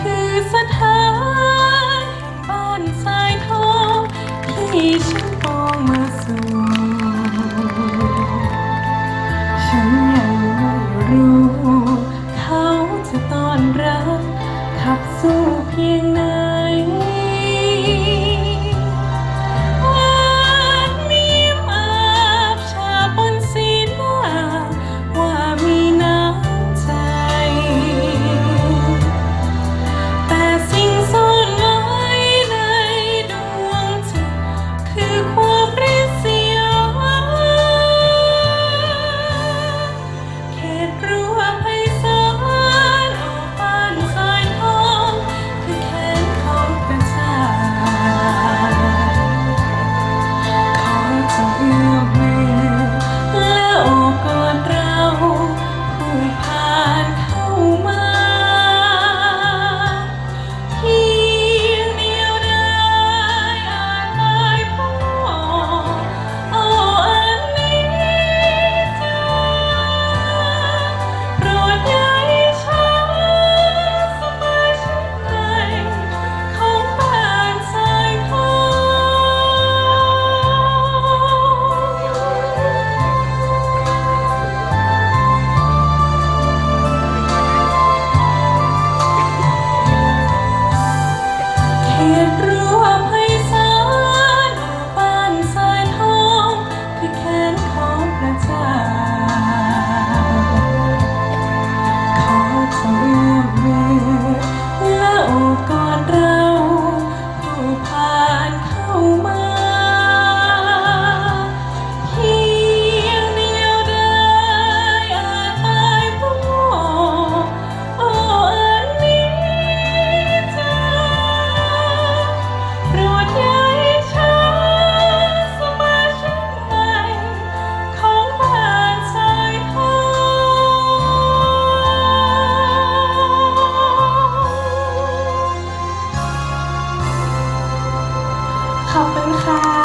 คือสถานบ้านสายทองที่ฉันมองมาสู่ฉันยังไม่รู้ เขาจะต้อนรับขับสู้เพียงไหน เหตุรู้อภั ขอบคุณค่ะ